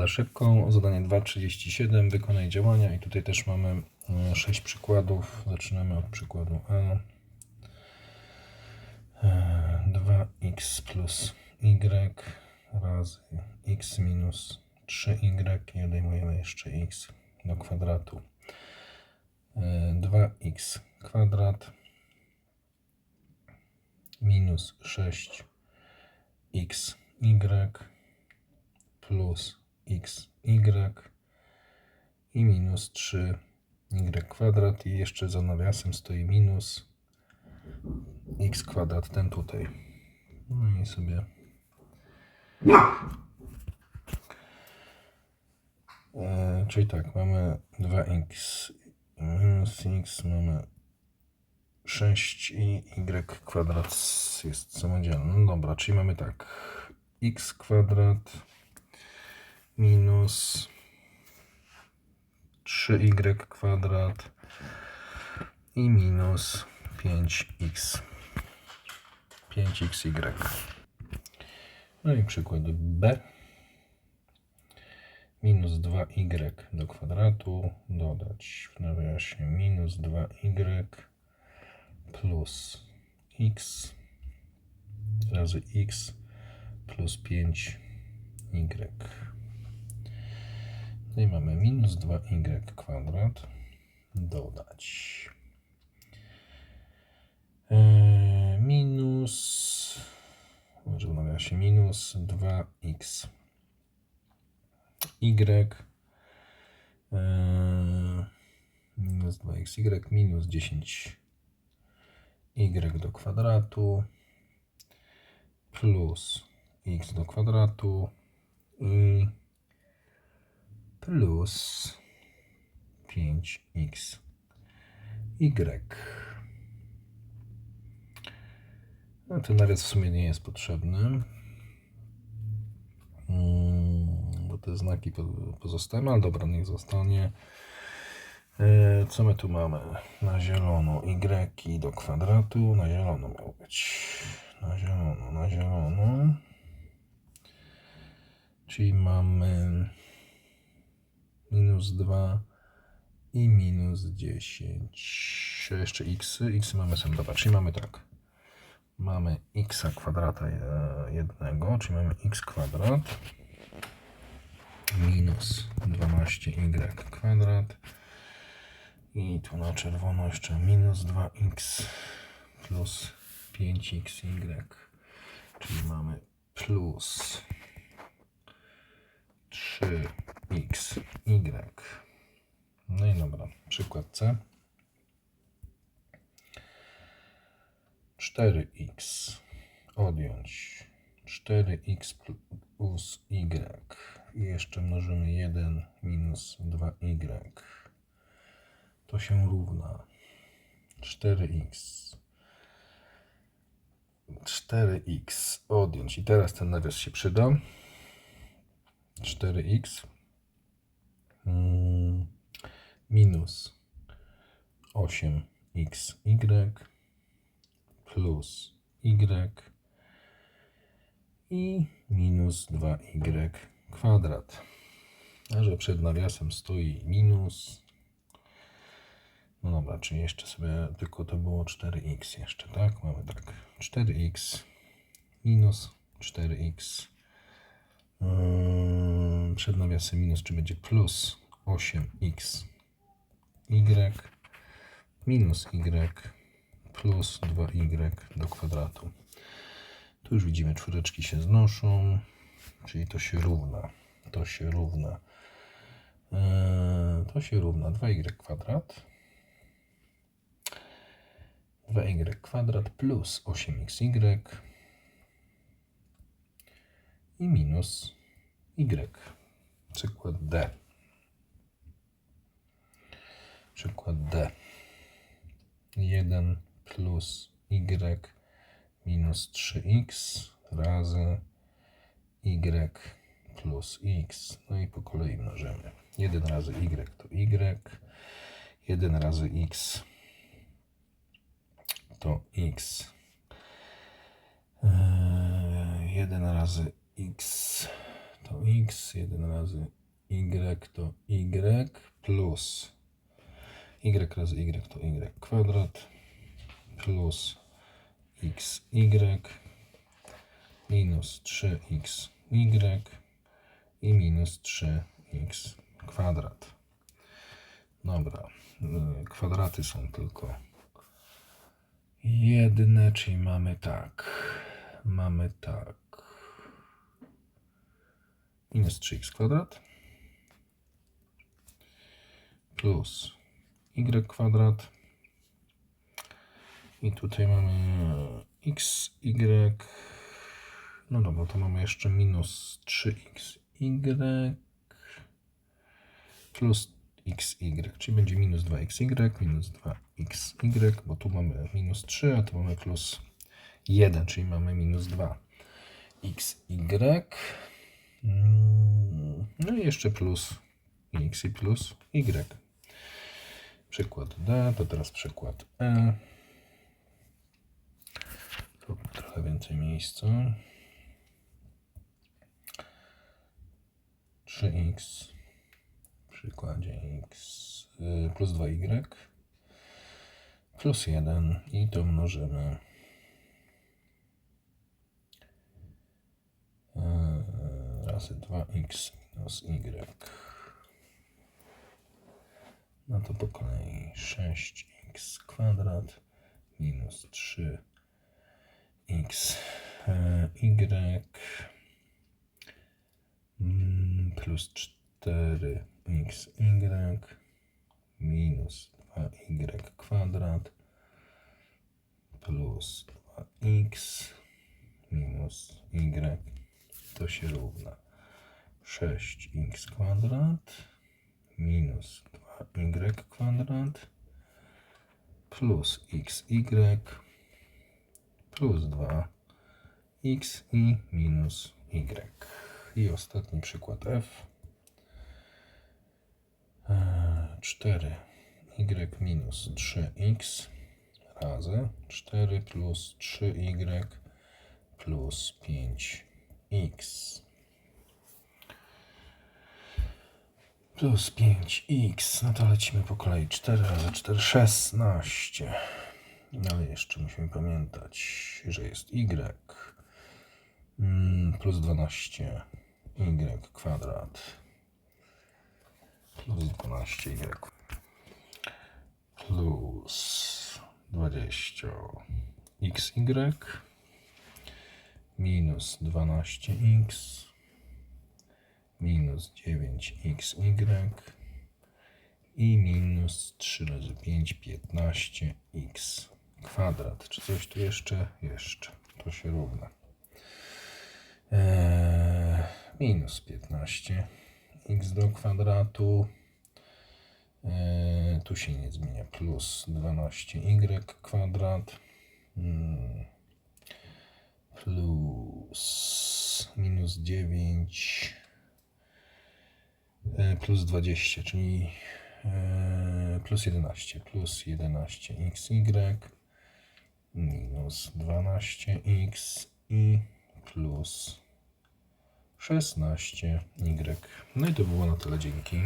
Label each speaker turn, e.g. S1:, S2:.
S1: Na szybką, zadanie 2.37, wykonaj działania i tutaj też mamy 6 przykładów. Zaczynamy od przykładu A. E, 2x plus y razy x minus 3y i odejmujemy jeszcze x do kwadratu. E, 2x kwadrat minus 6 xy plus xy i minus 3 y kwadrat i jeszcze za nawiasem stoi minus x kwadrat, ten tutaj. No i sobie e, czyli tak, mamy 2x minus x, mamy 6 i y kwadrat jest samodzielny. No dobra, czyli mamy tak x kwadrat minus 3y kwadrat i minus 5x. 5xy. No i przykład B. Minus 2y do kwadratu dodać w nawiasie minus 2y plus x razy x plus 5y. No i mamy minus 2y kwadrat. Dodać. E, minus może w nawiasie minus 2x y e, minus 2xy minus 10 y do kwadratu plus x do kwadratu i plus 5x y. No, ten nawias w sumie nie jest potrzebny, mm, bo te znaki po- pozostają, ale dobra, niech zostanie. E, Co my tu mamy? Na zielono y do kwadratu. Na zielono miał być. Na zielono, na zielono. Czyli mamy minus 2 i minus 10. Jeszcze x. X mamy sam. Dobra, czyli mamy tak. Mamy x kwadrata jednego, czyli mamy x kwadrat minus 12y kwadrat i tu na czerwono jeszcze minus 2x plus 5xy, czyli mamy plus 3xy. Przykład C. 4x odjąć 4x plus y. I jeszcze mnożymy 1 minus 2y to się równa. 4x 4x odjąć. I teraz ten nawias się przyda. 4x mm, minus 8xy plus y i minus 2y kwadrat. A że przed nawiasem stoi minus. No dobra, czyli jeszcze sobie tylko to było 4x jeszcze, tak? Mamy tak 4x minus 4x. Yy, Przed nawiasem minus, czy będzie plus 8x y minus y plus 2y do kwadratu. Tu już widzimy, czwóreczki się znoszą, czyli to się równa. To się równa. Eee, to się równa 2y kwadrat. 2y kwadrat plus 8xy i minus y. Przykład D. Przykład D. 1 plus y minus 3x razy y plus x. No i po kolei mnożymy. 1 razy y to y, 1 razy x to x. Eee, 1 razy x to x, 1 razy y to y plus y razy y to y kwadrat plus xy minus 3xy i minus 3x kwadrat. Dobra, y, kwadraty są tylko jedne, czyli mamy tak, mamy tak, minus 3x kwadrat plus y kwadrat i tutaj mamy x, y, no dobra, to mamy jeszcze minus 3xy plus xy, czyli będzie minus 2xy, minus 2xy, bo tu mamy minus 3, a tu mamy plus 1, czyli mamy minus 2xy. Mm, No i jeszcze plus x i plus y. Przykład D, to teraz przykład E. Tu trochę więcej miejsca. 3x w przykładzie x y, plus 2y plus 1 i to mnożymy y, razy 2x minus y. No to po kolei 6x kwadrat minus 3x y mm, plus 4xy minus 2y kwadrat plus 2x minus y. To się równa. 6x kwadrat minus 2y kwadrat plus xy plus 2x i minus y. I ostatni przykład f. 4y minus 3x razy 4 plus 3y plus 5x plus 5x. No to lecimy po kolei. 4 razy 4, 16. No ale jeszcze musimy pamiętać, że jest y. Mm, plus 12 y kwadrat. Plus 12y plus 20 xy minus 12x minus 9xy i minus 3 razy 5, 15x kwadrat. Czy coś tu jeszcze? Jeszcze. To się równa. Eee, minus 15 x do kwadratu. Eee, tu się nie zmienia. Plus 12y kwadrat. Hmm. Plus minus 9 e, plus 20, czyli e, plus 11. Plus 11xy minus 12x i plus 16y. No i to było na tyle. Dzięki.